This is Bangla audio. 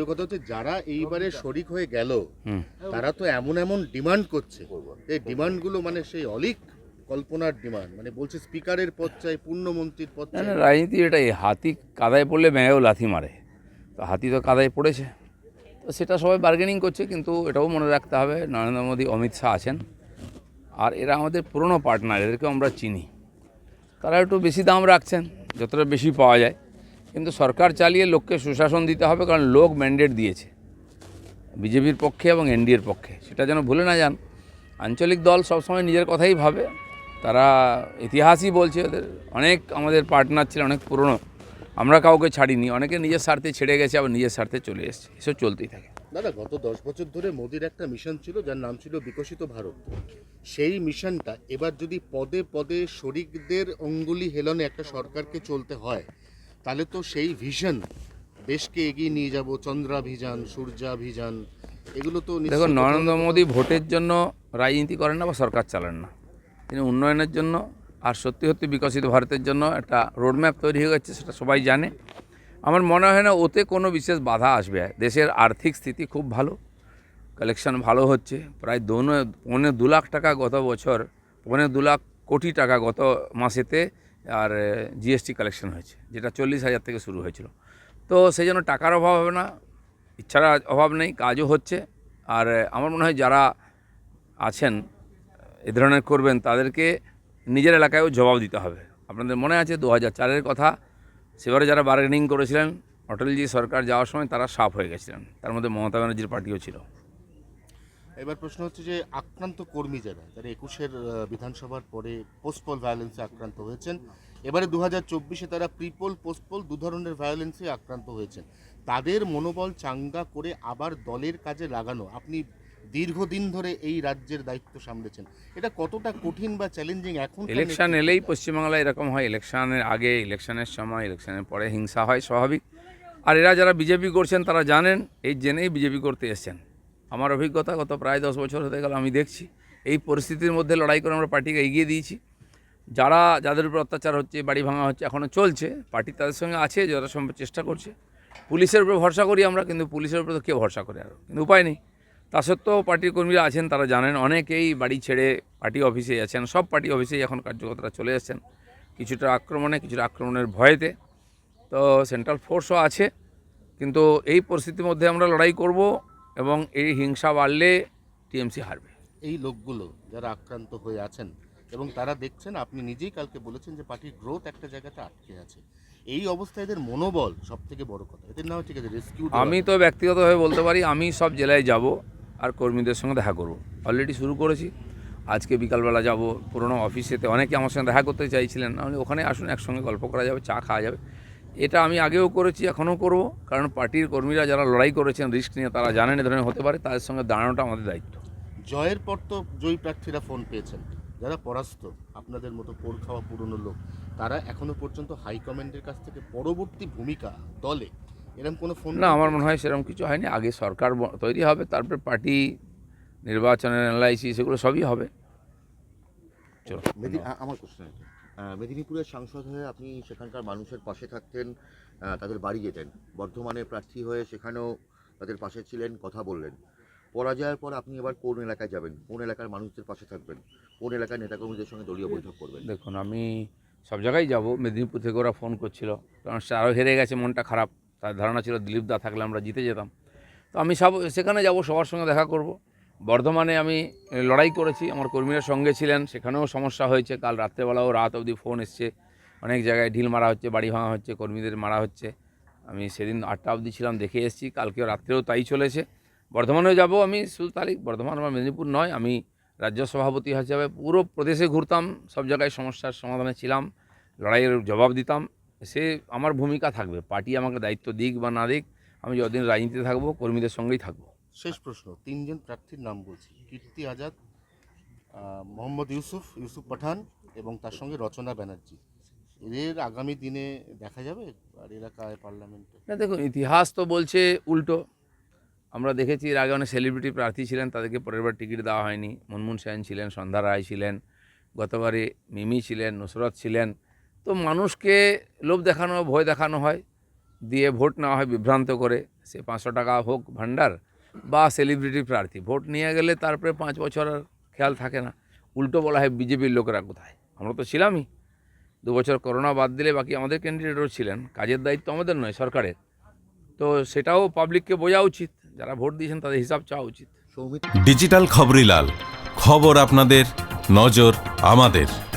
দ্বিতীয় কথা হচ্ছে যারা এইবারে শরিক হয়ে গেল তারা তো এমন এমন ডিমান্ড করছে। এই ডিমান্ডগুলো মানে সেই অলিক কল্পনার ডিমান্ড মানে বলছে স্পিকারের পদ চাই পূর্ণমন্ত্রীর পদ না চাই। না রাজনীতি এটাই হাতি কাদায় পড়লে ব্যাঙেও লাথি মারে। তো হাতি তো কাদায় পড়েছে। তো সেটা সবাই বার্গেনিং করছে কিন্তু এটাও মনে রাখতে হবে নরেন্দ্র মোদী অমিত শাহ আছেন। আর এরা আমাদের পুরনো পার্টনার এদেরকেও আমরা চিনি। তারা একটু বেশি দাম রাখছেন যতটা বেশি পাওয়া যায়। কিন্তু সরকার চালিয়ে লোককে সুশাসন দিতে হবে, কারণ লোক ম্যান্ডেট দিয়েছে। বিজেপির পক্ষে এবং এনডিএর পক্ষে। সেটা যেন ভুলে না যান। আঞ্চলিক দল সবসময় নিজের কথাই ভাবে। তারা ইতিহাসই বলছে ওদের। অনেক আমাদের পার্টনার ছিল, অনেক পুরনো। আমরা কাউকে ছাড়িনি। অনেকে নিজের স্বার্থে ছেড়ে গেছে, আবার নিজের স্বার্থে চলে এসছে। এসব চলতেই থাকে। দাদা, গত দশ বছর ধরে মোদির একটা মিশন ছিল, যার নাম ছিল বিকশিত ভারত। সেই মিশনটা এবার যদি পদে পদে শরিকদের অঙ্গুলি হেলনে একটা সরকারকে চলতে হয় তাহলে তো সেই ভিশন দেশকে এগিয়ে নিয়ে যাব চন্দ্রাভিযান সূর্যাভিযান এগুলো তো দেখো নরেন্দ্র মোদী ভোটের জন্য রাজনীতি করেন না বা সরকার চালান না। তিনি উন্নয়নের জন্য আর সত্যি সত্যি বিকশিত ভারতের জন্য একটা রোডম্যাপ তৈরি হয়ে গেছে সেটা সবাই জানে। আমার মনে হয় না ওতে কোনো বিশেষ বাধা আসবে। দেশের আর্থিক স্থিতি খুব ভালো কালেকশন ভালো হচ্ছে। প্রায় দোনো পৌনে দু লাখ টাকা গত বছর পৌনে দু লাখ কোটি টাকা গত মাসেতে আর জিএসটি কালেকশন হয়েছে, যেটা চল্লিশ হাজার থেকে শুরু হয়েছিল। তো সেই জন্য টাকার অভাব হবে না, ইচ্ছার অভাব নেই, কাজও হচ্ছে। আর আমার মনে হয় যারা আছেন, এ ধরনের করবেন, তাদেরকে নিজের এলাকায়ও জবাব দিতে হবে। আপনাদের মনে আছে দু হাজার চারের কথা, সেবারে যারা বার্গেনিং করেছিলেন, অটলজি সরকার যাওয়ার সময় তারা সাফ হয়ে গেছিলেন। তার মধ্যে মমতা ব্যানার্জির পার্টিও ছিল। এবার প্রশ্ন হচ্ছে যে আক্রান্ত কর্মী যারা যারা একুশের বিধানসভার পরে পোস্টপল ভায়োলেন্সে আক্রান্ত হয়েছেন। এবারে দু হাজার চব্বিশে তারা প্রিপোল পোস্টপোল দু ধরনের ভায়োলেন্সে আক্রান্ত হয়েছেন। তাদের মনোবল চাঙ্গা করে আবার দলের কাজে লাগানো আপনি দীর্ঘদিন ধরে এই রাজ্যের দায়িত্ব সামলেছেন এটা কতটা কঠিন বা চ্যালেঞ্জিং এখন ইলেকশন এলেই পশ্চিমবাংলায় এরকম হয় ইলেকশনের আগে ইলেকশনের সময় ইলেকশনের পরে হিংসা হয় স্বাভাবিক। আর এরা যারা বিজেপি করছেন তারা জানেন এই জেনেই বিজেপি করতে এসছেন। আমার অভিজ্ঞতা গত প্রায় দশ বছর হতে গেল, আমি দেখছি। এই পরিস্থিতির মধ্যে লড়াই করে আমরা পার্টিকে এগিয়ে দিয়েছি। যারা, যাদের উপর অত্যাচার হচ্ছে, বাড়ি ভাঙা হচ্ছে এখনও চলছে, পার্টি তাদের সঙ্গে আছে যথাসম্ভব চেষ্টা করছে। পুলিশের উপর ভরসা করি আমরা, কিন্তু পুলিশের উপর তো কেউ ভরসা করে আর। কিন্তু উপায় নেই। তা সত্ত্বেও পার্টির কর্মীরা আছেন, তারা জানেন, অনেকেই বাড়ি ছেড়ে পার্টি অফিসে আছেন। সব পার্টি অফিসেই এখন কার্যকর্তারা চলে এসেছেন। কিছুটা আক্রমণে, কিছুটা আক্রমণের ভয়েতে। তো সেন্ট্রাল ফোর্সও আছে, কিন্তু এই পরিস্থিতির মধ্যে আমরা লড়াই করব। এবং এই হিংসা বাড়লে টিএমসি হারবে। এই লোকগুলো যারা আক্রান্ত হয়ে আছেন এবং তারা দেখছেন আপনি নিজেই কালকে বলেছেন যে পার্টির গ্রোথ একটা জায়গাতে আটকে আছে। এই অবস্থায় এদের মনোবল সব থেকে বড় কথা। এদের নাম ঠিক আছে রেস্কিউ আমি তো ব্যক্তিগতভাবে বলতে পারি আমি সব জেলায় যাব আর কর্মীদের সঙ্গে দেখা করব। অলরেডি শুরু করেছি। আজকে বিকালবেলা যাব পুরনো অফিসেতে অনেকে আমার সঙ্গে দেখা করতে চাইছিলেন। আমি ওখানে আসুন একসঙ্গে গল্প করা যাবে চা খাওয়া যাবে। এটা আমি আগেও করেছি এখনও করব। কারণ পার্টির কর্মীরা যারা লড়াই করেছেন রিস্ক নিয়ে তারা জানেন এ ধরনের হতে পারে তাদের সঙ্গে দাঁড়ানোটা আমাদের দায়িত্ব। জয়ের পর তো জয়ী প্রার্থীরা ফোন পেয়েছেন। যারা পরাস্ত আপনাদের মতো পোর খাওয়া পুরনো লোক তারা এখনও পর্যন্ত হাইকমান্ডের কাছ থেকে পরবর্তী ভূমিকা দলে এরকম কোনো ফোন না আমার মনে হয় সেরকম কিছু হয়নি। আগে সরকার তৈরি হবে তারপরে পার্টি নির্বাচনের অ্যানালাইসিস এগুলো সবই হবে। চলো আমার কোশ্চেন মেদিনীপুরের সাংসদ হয়ে আপনি সেখানকার মানুষের পাশে থাকতেন তাদের বাড়ি যেতেন। বর্ধমানে প্রার্থী হয়ে সেখানেও তাদের পাশে ছিলেন কথা বললেন। পরাজয়ের পর আপনি এবার কোন এলাকায় যাবেন? কোন এলাকার মানুষদের পাশে থাকবেন? কোন এলাকার নেতাকর্মীদের সঙ্গে দলীয় বৈঠক করবেন? দেখুন আমি সব জায়গায় যাব। মেদিনীপুর থেকে ওরা ফোন করছিল। কারণ সে আরও হেরে গেছে মনটা খারাপ। তার ধারণা ছিল দিলীপ দা থাকলে আমরা জিতে যেতাম। তো আমি সব সেখানে যাব সবার সঙ্গে দেখা করব। বর্ধমানে আমি লড়াই করেছি, আমার কর্মীরা সঙ্গে ছিলেন, সেখানেও সমস্যা হয়েছে। কাল রাত্রেবেলাও রাত অবধি ফোন এসছে, অনেক জায়গায় ঢিল মারা হচ্ছে, বাড়ি ভাঙা হচ্ছে, কর্মীদের মারা হচ্ছে। আমি সেদিন আটটা অবধি ছিলাম, দেখে এসেছি, কালকেও রাত্রেও তাই চলেছে। বর্ধমানেও যাব আমি, শুধু তারিখ বর্ধমান আমার মেদিনীপুর নয়, আমি রাজ্য সভাপতি হিসাবে পুরো প্রদেশে ঘুরতাম, সব জায়গায় সমস্যার সমাধানে ছিলাম, লড়াইয়ের জবাব দিতাম। সে আমার ভূমিকা থাকবে, পার্টি আমাকে দায়িত্ব দিক বা না দিক, আমি যতদিন রাজনীতিতে থাকব, কর্মীদের সঙ্গেই থাকব। শেষ প্রশ্ন, তিনজন প্রার্থীর নাম বলছি। কীর্তি আজাদ মোহাম্মদ ইউসুফ ইউসুফ পাঠান এবং তার সঙ্গে রচনা ব্যানার্জি। এদের আগামী দিনে দেখা যাবে? আর এলাকায় পার্লামেন্টে? না, দেখুন, ইতিহাস তো বলছে উল্টো। আমরা দেখেছি, এর আগে অনেক সেলিব্রিটি প্রার্থী ছিলেন, তাদেরকে পরের বার টিকিট দেওয়া হয়নি। মনমোহন সেন ছিলেন, সন্ধ্যা রায় ছিলেন, গতবারে মিমি ছিলেন, নুসরত ছিলেন। তো মানুষকে লোভ দেখানো, ভয় দেখানো হয়, দিয়ে ভোট নেওয়া হয় বিভ্রান্ত করে। সে পাঁচশো টাকা হোক ভান্ডার বা সেলিব্রিটি প্রার্থী। ভোট নিয়ে গেলে তারপরে পাঁচ বছর আর খেয়াল থাকে না। উল্টো বলা হয় বিজেপির লোকেরা কোথায়? আমরা তো ছিলামই। দু বছর করোনা বাদ দিলে বাকি আমাদের ক্যান্ডিডেটও ছিলেন। কাজের দায়িত্ব আমাদের নয়, সরকারের। তো সেটাও পাবলিককে বোঝা উচিত। যারা ভোট দিয়েছেন তাদের হিসাব চাওয়া উচিত। ডিজিটাল খবরিলাল খবর আপনাদের, নজর আমাদের।